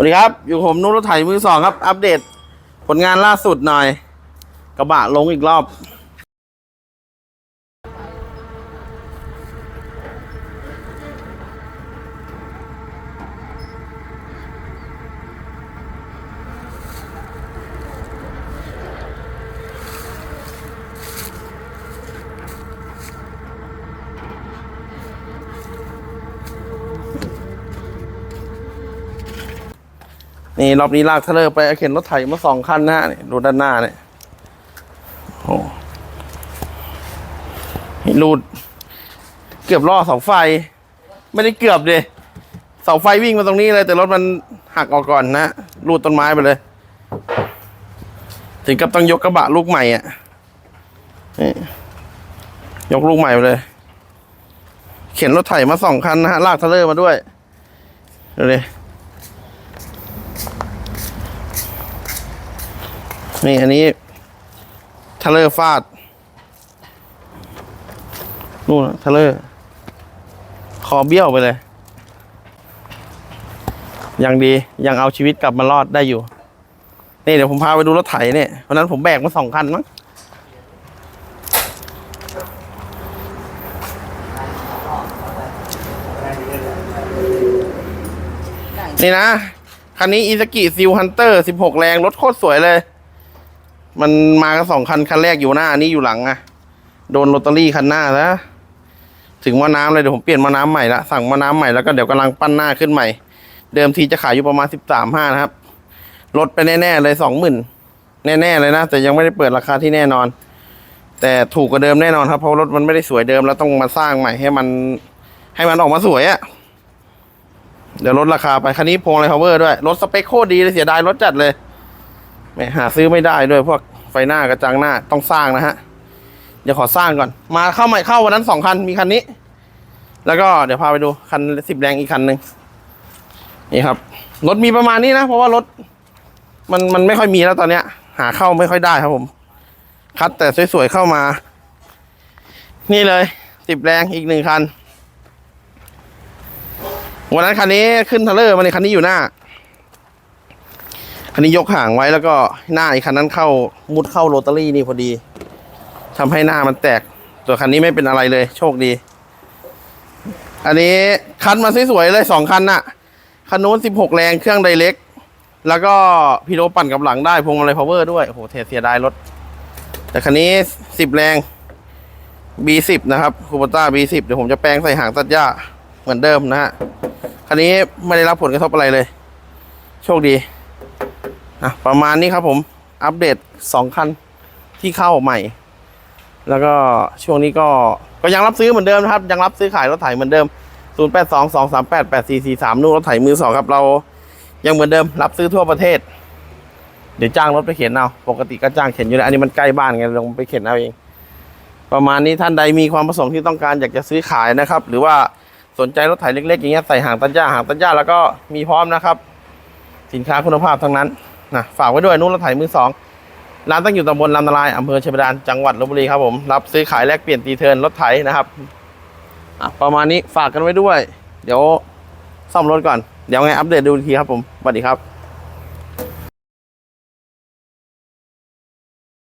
วัสดีครับ อยู่ผมนุ่นรถไถมือสองครับ อัปเดต ผลงานล่าสุดหน่อย กระบะลงอีกรอบ นี่รอบนี้ลากเทเลอร์ไปเข็นรถไถมาสองคันนะฮะนี่ดูด้านหน้าเนี่ยโอ้รูด เกือบล่อเสาไฟ ไม่ได้เกือบเลยเสาไฟวิ่งมาตรงนี้เลย แต่รถมันหักออกก่อนนะรูดต้นไม้ไปเลย ถึงกับต้องยกกระบะลูกใหม่อะนี่ยกลูกใหม่ไปเลย เข็นรถไถมาสองคันนะฮะลากเทเลอร์มาด้วยดูดิ นี่อันนี้ทะเลฟาดนู่นทะเลคอเบี้ยวไปเลย ยังดียังเอาชีวิตกลับมารอดได้อยู่ นี่เดี๋ยวผมพาไปดูรถไถเนี่ยวันนั้นผมแบกมาสองคันมั้งนี่นะ คันนี้อี a กิซิลฮันเตอร์สิบหกแรง รถโคตรสวยเลย มันมากันสองคันคันแรกอยู่หน้าอันนี้อยู่หลังอะโดนโรตารี่คันหน้าแล้วถึงว่าน้ำเลยเดี๋ยวผมเปลี่ยนมาน้ำใหม่ละสั่งมาน้ำใหม่แล้วก็เดี๋ยวกำลังปั้นหน้าขึ้นใหม่ เดิมทีจะขายอยู่ประมาณสิบสามห้านะครับลดไปแน่ๆเลยสองหมื่นแน่ๆเลยนะแต่ยังไม่ได้เปิดราคาที่แน่นอน แต่ถูกกว่าเดิมแน่นอนครับเพราะรถมันไม่ได้สวยเดิมแล้วต้องมาสร้างใหม่ให้มัน ให้มันออกมาสวยอะเดี๋ยวลดราคาไปคันนี้พวงอะไรพาวเวอร์ด้วยรถสเปคโคตรดีเลยเสียดายรถจัดเลย ไม่หาซื้อไม่ได้ด้วยพวกไฟหน้ากระจังหน้าต้องสร้างนะฮะ เดี๋ยวขอสร้างก่อน มาเข้าใหม่เข้าวันนั้นสองคันมีคันนี้ แล้วก็เดี๋ยวพาไปดูคันสิบแรงอีกคันหนึ่งนี่ครับรถมีประมาณนี้นะ เพราะว่ารถ มันมันไม่ค่อยมีแล้วตอนเนี้ย หาเข้าไม่ค่อยได้ครับผม คัดแต่สวยๆเข้ามา นี่เลยสิบแรงอีกหนึ่งคันวันนั้นคันนี้ขึ้นทรลเลอร์มาในคันนี้อยู่หน้า คันนี้ยกห่างไว้แล้วก็หน้าอีกคันนั้นเข้ามุดเข้าโรตารี่นี่พอดีทำให้หน้ามันแตกตัวคันนี้ไม่เป็นอะไรเลยโชคดี อันนี้คันมาสวยๆเลยสองคันน่ะ คันนู้นสิบหกแรงเครื่องไดเล็ก แล้วก็พีโดปั่นกับหลังได้พวงมาลัยพาวเวอร์ด้วยโอ้โหเทเสียดายรถ แต่คันนี้สิบแรง B10 นะครับคูปต้า B10 เดี๋ยวผมจะแปลงใส่หางตัดหญ้าเหมือนเดิมนะฮะคันนี้ไม่ได้รับผลกระทบอะไรเลย โชคดี นะประมาณนี้ครับผมอัปเดตสองคันที่เข้าใหม่ แล้วก็ช่วงนี้ก็ก็ยังรับซื้อเหมือนเดิมนะครับ ยังรับซื้อขายรถไถเหมือนเดิม 0 8 2 2 3 8 8 4 4 3นู่นรถไถมือสองครับเรายังเหมือนเดิมรับซื้อทั่วประเทศ เดี๋ยวจ้างรถไปเข็นเอาปกติก็จ้างเข็นอยู่แล้วอันนี้มันใกล้บ้านไงลงไปเข็นเอาเอง ประมาณนี้ท่านใดมีความประสงค์ที่ต้องการอยากจะซื้อขายนะครับ หรือว่าสนใจรถไถเล็กๆอย่างเงี้ยใส่หางตัดหญ้าหางตัดหญ้าแล้วก็มีพร้อมนะครับ สินค้าคุณภาพทั้งนั้น นะฝากไว้ด้วยนุ่นรถไถมือสองร้านตั้งอยู่ตำบลลำนาลายอำเภอเชียบาดานจังหวัดลบบุรีครับผม รับซื้อขายแลกเปลี่ยนตีเทินรถไถนะครับประมาณนี้ฝากกันไว้ด้วย เดี๋ยวซ่อมรถก่อน เดี๋ยวไงอัปเดตดูทีครับผมสวัสดีครับ